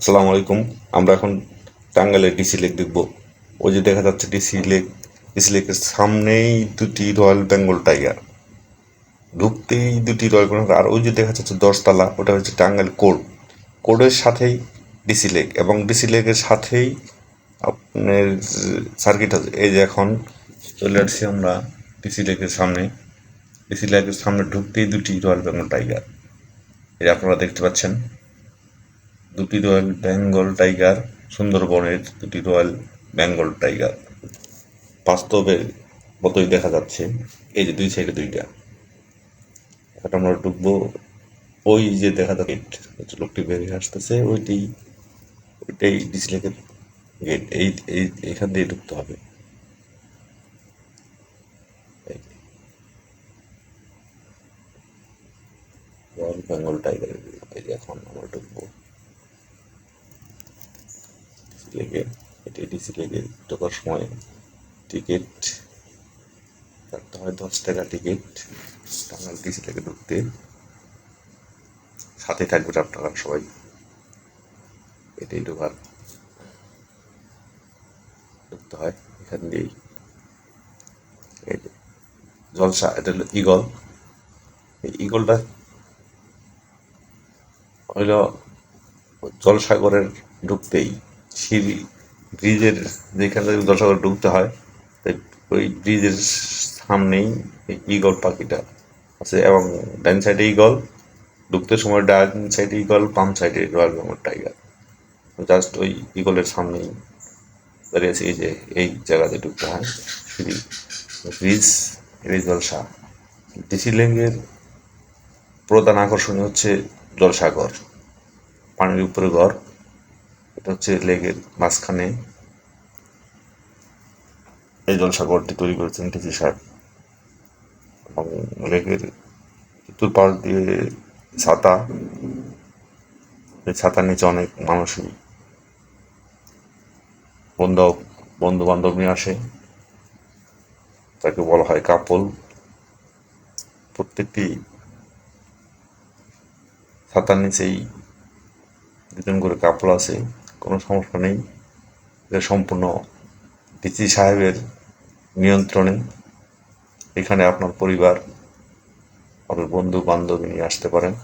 আসসালামু আলাইকুম। আমরা এখন টাঙ্গাইলের ডিসি লেক দেখব। ওই যে দেখা যাচ্ছে ডিসি লেক ডিসি লেকের সামনেই দুটি রয়্যাল বেঙ্গল টাইগার ঢুকতেই দুটি রয়্যাল বেঙ্গল আর ওই যে দেখা যাচ্ছে দশতলা, ওটা হচ্ছে টাঙ্গাইল কোর্ট। কোর্টের সাথেই ডিসি লেক এবং ডিসি লেকের সাথেই আপনার সার্কিট আছে। এই যে এখন চলে আসছি আমরা ডিসি লেকের সামনে। ডিসি লেকের সামনে ঢুকতেই দুটি রয়্যাল বেঙ্গল টাইগার এটা আপনারা দেখতে পাচ্ছেন। দুটি রয়্যাল বেঙ্গল টাইগার, সুন্দরবনের দুটি রয়্যাল বেঙ্গল টাইগার। বাস্তবের মতোই দেখা যাচ্ছে? এই যে দুই সাইডে দুইটা। এখন আমরা ঢুকবো। ওই যে দেখা যাচ্ছে লোকটি বেরিয়ে আসতেছে, ওইটি ওইটাই ডিসলেকের গেট। এই এই এখান দিয়ে ঢুকতে হবে। রয়্যাল বেঙ্গল টাইগারের এই এখন আমরা ঢুকবো। লেগে, এটি ডিসি লেগে ঢোকার সময় টিকিট কাটতে হয় দশ টাকা টিকিট টাঙ্গাল ডিসি লেগে ঢুকতে সাথে থাকবে আপনারা সবাই। এটাই ঢোকার। ঢুকতে হয় এখান দিয়েই। জলসা, এটা হলো ইগল এই ইগলটা হইল জলসাগরের ঢুকতেই। সিঁড়ি ব্রিজের যেখান থেকে জলসাগর ঢুকতে হয়, তাই ওই ব্রিজের সামনেই এই ইগল পাখিটা আছে এবং ডান সাইডে ইগল ঢুকতে সময় ডান সাইডে ইগল বাম সাইডে রয়্যাল বেঙ্গল টাইগার। জাস্ট ওই ইগলের সামনেই দাঁড়িয়ে আছে, এই যে এই জায়গাতে ঢুকতে হয় সিঁড়ি ব্রিজ এই জলসা ডিসি লেঙ্গের প্রধান আকর্ষণ হচ্ছে জলসাগর, পানির উপরে ঘর। এটা হচ্ছে লেগের মাঝখানে এই জলসাগরটি তৈরি করেছেন টিসি সার এবং লেগের চতুর পাশ দিয়ে ছাতা, এই ছাতার নিচে অনেক মানুষই বন্ধু বন্ধু বান্ধব নিয়ে আসে। তাকে বলা হয় কাপল। প্রত্যেকটি ছাতার নিচেই দুজন করে কাপড় আছে। কোনো সমস্যা নেই। এটা সম্পূর্ণ ডিসি সাহেবের নিয়ন্ত্রণে। এখানে আপনার পরিবার, আপনার বন্ধু বান্ধবী নিয়ে আসতে পারেন।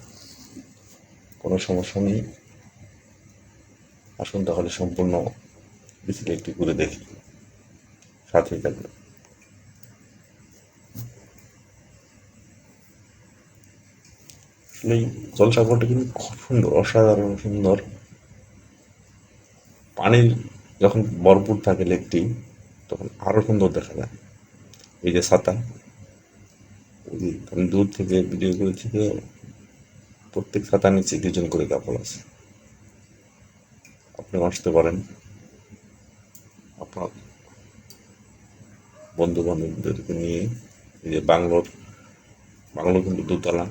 কোনো সমস্যা নেই। আসুন তাহলে সম্পূর্ণ ডিসি একটু ঘুরে দেখি। সাথেই থাকবে আসলে জলসাগরটা কিন্তু খুব সুন্দর, অসাধারণ সুন্দর। পানির যখন ভরপুর থাকে লেকটি তখন আরও সুন্দর দেখা যায়। এই যে ছাতা আমি দূর থেকে ভিডিও করেছি তো প্রত্যেক ছাতার নিচে দুজন করে কাপড় আছে। আপনি আসতে পারেন। আপনার বন্ধু বান্ধবদেরকে নিয়ে, এই যে বাংলোর, বাংলো কিন্তু দুতলা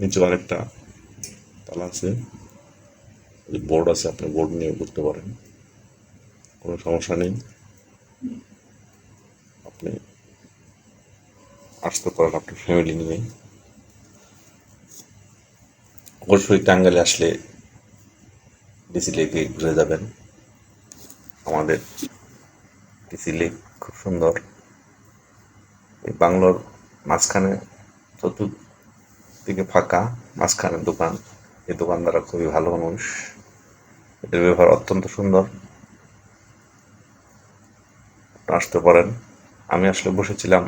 নিচে আরেকটা তালা আছে। বোর্ড আছে আপনি বোর্ড নিয়ে করতে পারেন। কোনো সমস্যা নেই। আপনি আসতে পারেন আপনার ফ্যামিলি নিয়ে। অবশ্যই টাঙ্গালে আসলে ডিসি লেকে ঘুরে যাবেন। আমাদের ডিসি লেক খুব সুন্দর। এই বাংলোর মাঝখানে চতুর্দিকে ফাঁকা, মাঝখানে দোকান। এই দোকানদাররা খুবই ভালো মানুষ। এদের ব্যবহার অত্যন্ত সুন্দর। আসতে পারেন। আমি আসলে বসেছিলাম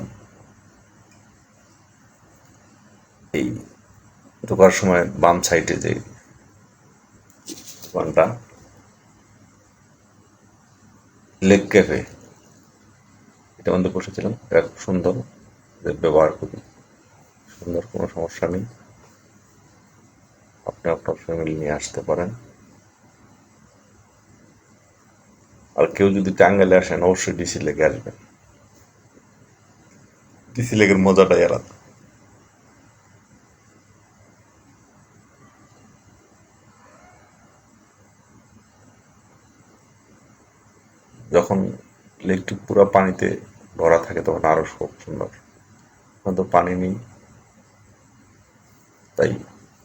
এই ঢোকার সময় বাম সাইডে যে দোকানটা, লেক ক্যাফে। এটা মধ্যে বসেছিলাম। এটা খুব সুন্দর। ব্যবহার খুবই সুন্দর, কোনো সমস্যা নেই। আপনার ফ্যামিলি নিয়ে আসতে পারেন। আর কেউ যদি টাঙ্গাইলে আসেন, অবশ্যই ডিসি লেগে আসবেন। ডিসি লেগের মজাটাই আলাদা। যখন লেকটি পুরো পানিতে ভরা থাকে, তখন আরও খুব সুন্দর। তো পানি নেই। তাই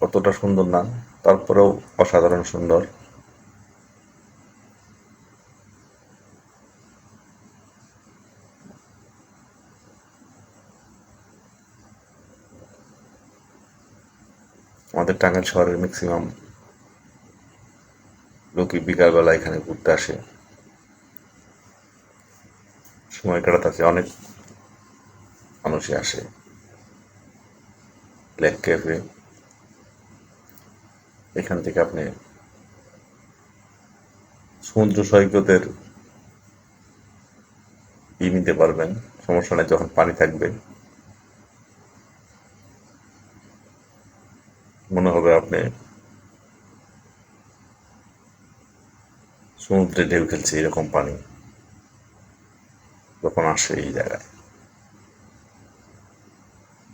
অতটা সুন্দর না, তারপরেও অসাধারণ সুন্দর। আমাদের টাঙ্গাইল শহরের ম্যাক্সিমাম লোকই বিকালবেলা এখানে ঘুরতে আসে। সময় কাটাতে আছে অনেক মানুষই আসে। Lake cafe. এখান থেকে আপনি সমুদ্র সৈকতের ই নিতে পারবেন। সমস্যা নেই, যখন পানি থাকবে। মনে হবে আপনি সমুদ্রে ঢেউ খেলছে, এরকম পানি যখন আসে এই জায়গায়।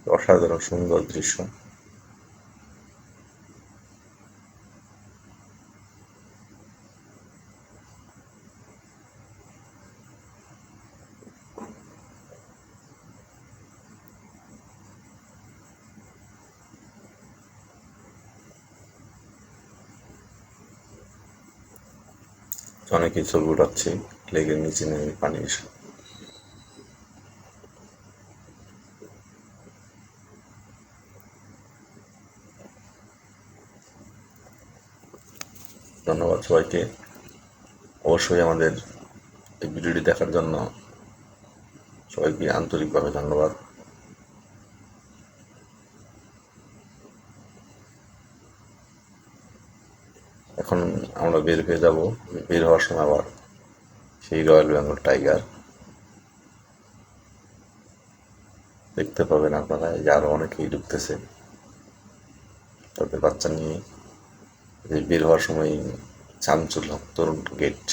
অসাধারণ, সুন্দর দৃশ্য। অনেকেই ছবি উঠাচ্ছে লেগের নিচে নেমে পানি এসে। ধন্যবাদ সবাইকে। অবশ্যই আমাদের এই ভিডিওটি দেখার জন্য সবাইকে আন্তরিকভাবে ধন্যবাদ এখন আমরা বের হয়ে যাব। বের হওয়ার সময় আবার সেই রয়্যাল বেঙ্গল টাইগার। দেখতে পাবেন আপনারা যে আরও অনেকেই ঢুকতেছে। তাদের বাচ্চা নিয়ে বের হওয়ার সময় চাঞ্চল্য তরুণ গেট